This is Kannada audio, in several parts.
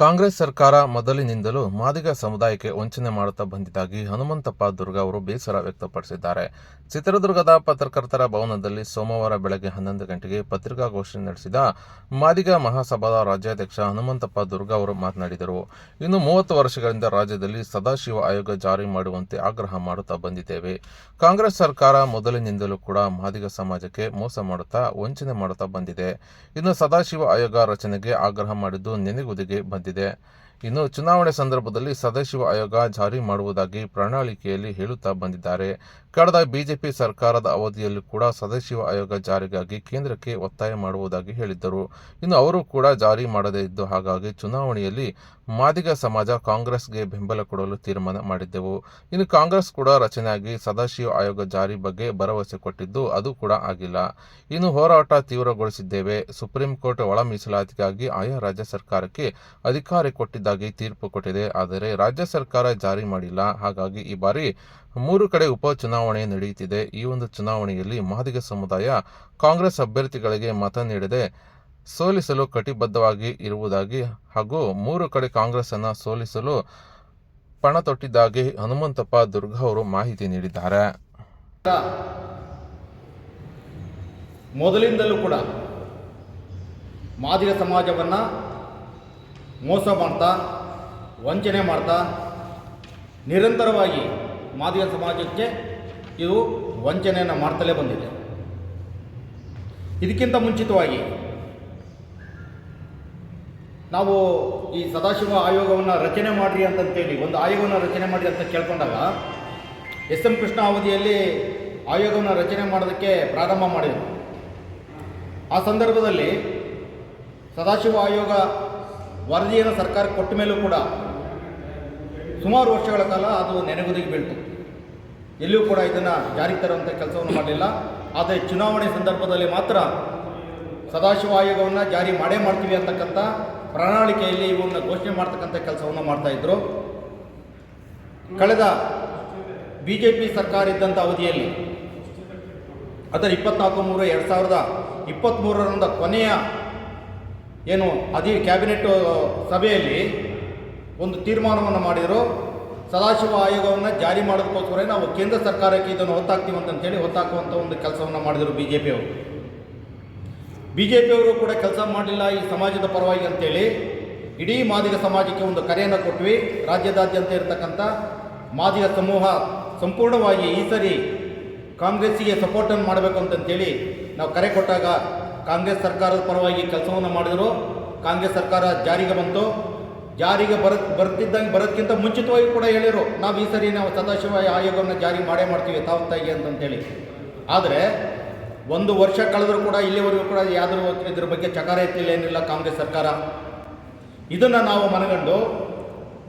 ಕಾಂಗ್ರೆಸ್ ಸರ್ಕಾರ ಮೊದಲಿನಿಂದಲೂ ಮಾದಿಗ ಸಮುದಾಯಕ್ಕೆ ವಂಚನೆ ಮಾಡುತ್ತಾ ಬಂದಿದ್ದಾಗಿ ಹನುಮಂತಪ್ಪ ದುರ್ಗ ಅವರು ಬೇಸರ ವ್ಯಕ್ತಪಡಿಸಿದ್ದಾರೆ. ಚಿತ್ರದುರ್ಗದ ಪತ್ರಕರ್ತರ ಭವನದಲ್ಲಿ ಸೋಮವಾರ ಬೆಳಗ್ಗೆ ಹನ್ನೊಂದು ಗಂಟೆಗೆ ಪತ್ರಿಕಾಗೋಷ್ಠಿ ನಡೆಸಿದ ಮಾದಿಗ ಮಹಾಸಭಾದ ರಾಜ್ಯಾಧ್ಯಕ್ಷ ಹನುಮಂತಪ್ಪ ದುರ್ಗ ಅವರು ಮಾತನಾಡಿದರು. ಇನ್ನು ಮೂವತ್ತು ವರ್ಷಗಳಿಂದ ರಾಜ್ಯದಲ್ಲಿ ಸದಾಶಿವ ಆಯೋಗ ಜಾರಿ ಮಾಡುವಂತೆ ಆಗ್ರಹ ಮಾಡುತ್ತಾ ಬಂದಿದ್ದೇವೆ. ಕಾಂಗ್ರೆಸ್ ಸರ್ಕಾರ ಮೊದಲಿನಿಂದಲೂ ಕೂಡ ಮಾದಿಗ ಸಮಾಜಕ್ಕೆ ಮೋಸ ಮಾಡುತ್ತಾ ವಂಚನೆ ಮಾಡುತ್ತಾ ಬಂದಿದೆ. ಇನ್ನು ಸದಾಶಿವ ಆಯೋಗ ರಚನೆಗೆ ಆಗ್ರಹ ಮಾಡಿದ್ದು ನೆನೆಗುದಿಗೆ ಬಂದಿದೆ. şekilde de ಇನ್ನು ಚುನಾವಣೆ ಸಂದರ್ಭದಲ್ಲಿ ಸದಾಶಿವ ಆಯೋಗ ಜಾರಿ ಮಾಡುವುದಾಗಿ ಪ್ರಣಾಳಿಕೆಯಲ್ಲಿ ಹೇಳುತ್ತಾ ಬಂದಿದ್ದಾರೆ. ಕಳೆದ ಬಿಜೆಪಿ ಸರ್ಕಾರದ ಅವಧಿಯಲ್ಲೂ ಕೂಡ ಸದಾಶಿವ ಆಯೋಗ ಜಾರಿಗಾಗಿ ಕೇಂದ್ರಕ್ಕೆ ಒತ್ತಾಯ ಮಾಡುವುದಾಗಿ ಹೇಳಿದ್ದರು. ಇನ್ನು ಅವರು ಕೂಡ ಜಾರಿ ಮಾಡದೇ ಇದ್ದು ಹಾಗಾಗಿ ಚುನಾವಣೆಯಲ್ಲಿ ಮಾದಿಗ ಸಮಾಜ ಕಾಂಗ್ರೆಸ್ಗೆ ಬೆಂಬಲ ಕೊಡಲು ತೀರ್ಮಾನ ಮಾಡಿದ್ದೆವು. ಇನ್ನು ಕಾಂಗ್ರೆಸ್ ಕೂಡ ರಚನೆಯಾಗಿ ಸದಾಶಿವ ಆಯೋಗ ಜಾರಿ ಬಗ್ಗೆ ಭರವಸೆ ಕೊಟ್ಟಿದ್ದು ಅದು ಕೂಡ ಆಗಿಲ್ಲ. ಇನ್ನು ಹೋರಾಟ ತೀವ್ರಗೊಳಿಸಿದ್ದೇವೆ. ಸುಪ್ರೀಂ ಕೋರ್ಟ್ ಒಳ ಮೀಸಲಾತಿಗಾಗಿ ಆಯಾ ರಾಜ್ಯ ಸರ್ಕಾರಕ್ಕೆ ಅಧಿಕಾರ ಕೊಟ್ಟಿದ್ದಾಗಿ ತೀರ್ಪು ಕೊಟ್ಟಿದೆ. ಆದರೆ ರಾಜ್ಯ ಸರ್ಕಾರ ಜಾರಿ ಮಾಡಿಲ್ಲ. ಹಾಗಾಗಿ ಈ ಬಾರಿ ಮೂರು ಕಡೆ ಉಪ ಚುನಾವಣೆ ನಡೆಯುತ್ತಿದೆ. ಈ ಒಂದು ಚುನಾವಣೆಯಲ್ಲಿ ಮಾದಿಗ ಸಮುದಾಯ ಕಾಂಗ್ರೆಸ್ ಅಭ್ಯರ್ಥಿಗಳಿಗೆ ಮತ ನೀಡದೆ ಸೋಲಿಸಲು ಕಟಿಬದ್ಧವಾಗಿ ಇರುವುದಾಗಿ ಹಾಗೂ ಮೂರು ಕಡೆ ಕಾಂಗ್ರೆಸ್ ಅನ್ನು ಸೋಲಿಸಲು ಪಣ ತೊಟ್ಟಿದ್ದಾಗಿ ಹನುಮಂತಪ್ಪ ದುರ್ಗ ಅವರು ಮಾಹಿತಿ ನೀಡಿದ್ದಾರೆ. ಮೊದಲಿಂದಲೂ ಕೂಡ ಮಾದಿಗ ಸಮಾಜವನ್ನು ಮೋಸ ಮಾಡ್ತಾ, ವಂಚನೆ ಮಾಡ್ತಾ, ನಿರಂತರವಾಗಿ ಮಾದಿಗ ಸಮಾಜಕ್ಕೆ ಇದು ವಂಚನೆಯನ್ನು ಮಾಡ್ತಲೇ ಬಂದಿದೆ. ಇದಕ್ಕಿಂತ ಮುಂಚಿತವಾಗಿ ನಾವು ಈ ಸದಾಶಿವ ಆಯೋಗವನ್ನು ರಚನೆ ಮಾಡಿರಿ ಅಂತಂತೇಳಿ, ಒಂದು ಆಯೋಗವನ್ನು ರಚನೆ ಮಾಡಿ ಅಂತ ಕೇಳ್ಕೊಂಡಾಗ ಎಸ್ ಎಂ ಕೃಷ್ಣ ಅವಧಿಯಲ್ಲಿ ಆಯೋಗವನ್ನು ರಚನೆ ಮಾಡೋದಕ್ಕೆ ಪ್ರಾರಂಭ ಮಾಡಿದರು. ಆ ಸಂದರ್ಭದಲ್ಲಿ ಸದಾಶಿವ ಆಯೋಗ ವರದಿಯನ್ನು ಸರ್ಕಾರ ಕೊಟ್ಟ ಮೇಲೂ ಕೂಡ ಸುಮಾರು ವರ್ಷಗಳ ಕಾಲ ಅದು ನೆನೆಗುದಿಗೆ ಬೀಳ್ತು. ಎಲ್ಲಿಯೂ ಕೂಡ ಇದನ್ನು ಜಾರಿಗೆ ತರುವಂಥ ಕೆಲಸವನ್ನು ಮಾಡಲಿಲ್ಲ. ಆದರೆ ಚುನಾವಣೆ ಸಂದರ್ಭದಲ್ಲಿ ಮಾತ್ರ ಸದಾಶಿವ ಆಯೋಗವನ್ನು ಜಾರಿ ಮಾಡೇ ಮಾಡ್ತೀವಿ ಅಂತಕ್ಕಂಥ ಪ್ರಣಾಳಿಕೆಯಲ್ಲಿ ಇವನ್ನ ಘೋಷಣೆ ಮಾಡ್ತಕ್ಕಂಥ ಕೆಲಸವನ್ನು ಮಾಡ್ತಾಯಿದ್ರು ಕಳೆದ ಬಿ ಜೆ ಪಿ ಸರ್ಕಾರ ಇದ್ದಂಥ ಅವಧಿಯಲ್ಲಿ ಅದರ ಇಪ್ಪತ್ನಾಲ್ಕು ಮೂರು ಎರಡು ಸಾವಿರದ ಇಪ್ಪತ್ತ್ಮೂರರಿಂದ ಕೊನೆಯ ಏನು ಅದೇ ಕ್ಯಾಬಿನೆಟ್ ಸಭೆಯಲ್ಲಿ ಒಂದು ತೀರ್ಮಾನವನ್ನು ಮಾಡಿದರು. ಸದಾಶಿವ ಆಯೋಗವನ್ನು ಜಾರಿ ಮಾಡೋದಕ್ಕೋಸ್ಕರ ನಾವು ಕೇಂದ್ರ ಸರ್ಕಾರಕ್ಕೆ ಇದನ್ನು ಹೊತ್ತಾಕ್ತೀವಿ ಅಂತಂತೇಳಿ ಹೊತ್ತಾಕುವಂಥ ಒಂದು ಕೆಲಸವನ್ನು ಮಾಡಿದರು ಬಿ ಜೆ ಪಿಯವರು ಬಿ ಜೆ ಪಿಯವರು ಕೂಡ ಕೆಲಸ ಮಾಡಲಿಲ್ಲ ಈ ಸಮಾಜದ ಪರವಾಗಿ ಅಂತೇಳಿ. ಇಡೀ ಮಾದಿಗ ಸಮಾಜಕ್ಕೆ ಒಂದು ಕರೆಯನ್ನು ಕೊಟ್ವಿ. ರಾಜ್ಯದಾದ್ಯಂತ ಇರತಕ್ಕಂಥ ಮಾದಿಗ ಸಮೂಹ ಸಂಪೂರ್ಣವಾಗಿ ಈ ಸರಿ ಕಾಂಗ್ರೆಸ್ಸಿಗೆ ಸಪೋರ್ಟನ್ನು ಮಾಡಬೇಕು ಅಂತಂತೇಳಿ ನಾವು ಕರೆ ಕೊಟ್ಟಾಗ ಕಾಂಗ್ರೆಸ್ ಸರ್ಕಾರದ ಪರವಾಗಿ ಕೆಲಸವನ್ನು ಮಾಡಿದರು. ಕಾಂಗ್ರೆಸ್ ಸರ್ಕಾರ ಜಾರಿಗೆ ಬಂತು. ಜಾರಿಗೆ ಬರ ಬರ್ತಿದ್ದಂಗೆ ಬರೋದಕ್ಕಿಂತ ಮುಂಚಿತವಾಗಿ ಕೂಡ ಹೇಳಿದರು. ನಾವು ಈ ಸರಿ ನಾವು ಸದಾಶಿವ ಆಯೋಗವನ್ನು ಜಾರಿ ಮಾಡೇ ಮಾಡ್ತೀವಿ ತಾವು ಅಂತಂತೇಳಿ ಆದರೆ ಒಂದು ವರ್ಷ ಕಳೆದರೂ ಕೂಡ ಇಲ್ಲಿವರೆಗೂ ಕೂಡ ಯಾವುದೋ ಇದ್ರ ಬಗ್ಗೆ ಚಕಾರ ಎತ್ತಿಲ್ಲ, ಏನಿಲ್ಲ ಕಾಂಗ್ರೆಸ್ ಸರ್ಕಾರ. ಇದನ್ನು ನಾವು ಮನಗಂಡು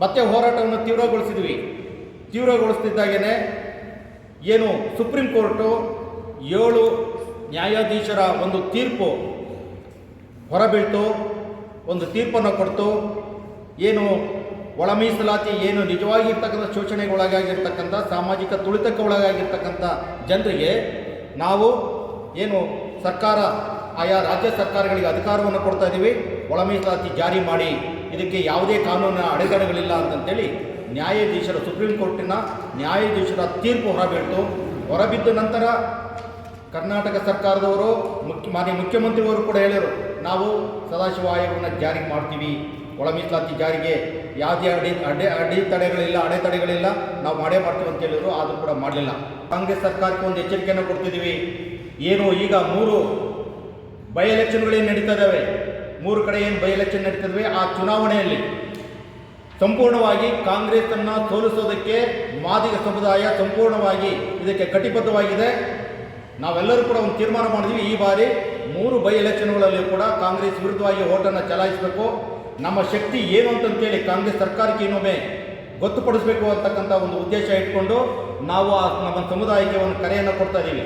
ಮತ್ತೆ ಹೋರಾಟವನ್ನು ತೀವ್ರಗೊಳಿಸಿದ್ವಿ. ತೀವ್ರಗೊಳಿಸ್ತಿದ್ದಾಗೇ ಏನು ಸುಪ್ರೀಂ ಕೋರ್ಟು ಏಳು ನ್ಯಾಯಾಧೀಶರ ಒಂದು ತೀರ್ಪು ಹೊರಬೀಳ್ತು, ಒಂದು ತೀರ್ಪನ್ನು ಕೊಡ್ತು. ಏನು ಒಳ ಮೀಸಲಾತಿ ಏನು ನಿಜವಾಗಿರ್ತಕ್ಕಂಥ ಶೋಷಣೆಗೆ ಒಳಗಾಗಿರ್ತಕ್ಕಂಥ, ಸಾಮಾಜಿಕ ತುಳಿತಕ್ಕೆ ಒಳಗಾಗಿರ್ತಕ್ಕಂಥ ಜನರಿಗೆ ನಾವು ಏನು ಸರ್ಕಾರ, ಆಯಾ ರಾಜ್ಯ ಸರ್ಕಾರಗಳಿಗೆ ಅಧಿಕಾರವನ್ನು ಕೊಡ್ತಾ ಇದ್ದೀವಿ ಒಳ ಮೀಸಲಾತಿ ಜಾರಿ ಮಾಡಿ, ಇದಕ್ಕೆ ಯಾವುದೇ ಕಾನೂನಿನ ಅಡೆತಡೆಗಳಿಲ್ಲ ಅಂತಂತೇಳಿ ನ್ಯಾಯಾಧೀಶರ, ಸುಪ್ರೀಂ ಕೋರ್ಟಿನ ನ್ಯಾಯಾಧೀಶರ ತೀರ್ಪು ಹೊರಬೀಳ್ತು. ಹೊರಬಿದ್ದ ನಂತರ ಕರ್ನಾಟಕ ಸರ್ಕಾರದವರು, ಮುಖ್ಯ, ಮಾನ್ಯ ಮುಖ್ಯಮಂತ್ರಿಯವರು ಕೂಡ ಹೇಳಿದರು, ನಾವು ಸದಾಶಿವ ಆಯೋಗವನ್ನು ಜಾರಿ ಮಾಡ್ತೀವಿ. ಒಳ ಮೀಸಲಾತಿ ಜಾರಿಗೆ, ಯಾವುದೇ ಅಡಿ, ಅಡೆ ಅಡೆತಡೆಗಳಿಲ್ಲ ಅಡೆತಡೆಗಳಿಲ್ಲ ನಾವು ಮಾಡೇ ಮಾಡ್ತೀವಿ ಅಂತ ಹೇಳಿದರು, ಆದರೂ ಕೂಡ ಮಾಡಲಿಲ್ಲ. ಕಾಂಗ್ರೆಸ್ ಸರ್ಕಾರಕ್ಕೆ ಒಂದು ಎಚ್ಚರಿಕೆಯನ್ನು ಕೊಡ್ತಿದ್ದೀವಿ. ಏನು ಈಗ ಮೂರು ಬೈ ಎಲೆಕ್ಷನ್ಗಳೇನು ನಡೀತಾ ಇದ್ದಾವೆ ಮೂರು ಕಡೆ ಏನು ಬೈ ಎಲೆಕ್ಷನ್ ನಡೀತಿದ್ವಿ ಆ ಚುನಾವಣೆಯಲ್ಲಿ ಸಂಪೂರ್ಣವಾಗಿ ಕಾಂಗ್ರೆಸ್ಸನ್ನು ಸೋಲಿಸೋದಕ್ಕೆ ಮಾದಿಗ ಸಮುದಾಯ ಸಂಪೂರ್ಣವಾಗಿ ಇದಕ್ಕೆ ಕಟಿಬದ್ಧವಾಗಿದೆ. ನಾವೆಲ್ಲರೂ ಕೂಡ ಒಂದು ತೀರ್ಮಾನ ಮಾಡಿದ್ವಿ, ಈ ಬಾರಿ ಮೂರು ಬೈ ಎಲೆಕ್ಷನ್ಗಳಲ್ಲಿ ಕೂಡ ಕಾಂಗ್ರೆಸ್ ವಿರುದ್ಧವಾಗಿ ಓಟನ್ನು ಚಲಾಯಿಸಬೇಕು. ನಮ್ಮ ಶಕ್ತಿ ಏನು ಅಂತಂತೇಳಿ ಕಾಂಗ್ರೆಸ್ ಸರ್ಕಾರಕ್ಕೆ ಇನ್ನೊಮ್ಮೆ ಗೊತ್ತುಪಡಿಸಬೇಕು ಅಂತಕ್ಕಂಥ ಒಂದು ಉದ್ದೇಶ ಇಟ್ಕೊಂಡು ನಾವು ನಮ್ಮ ಸಮುದಾಯಕ್ಕೆ ಒಂದು ಕರೆಯನ್ನು ಕೊಡ್ತಾ ಇದ್ದೀವಿ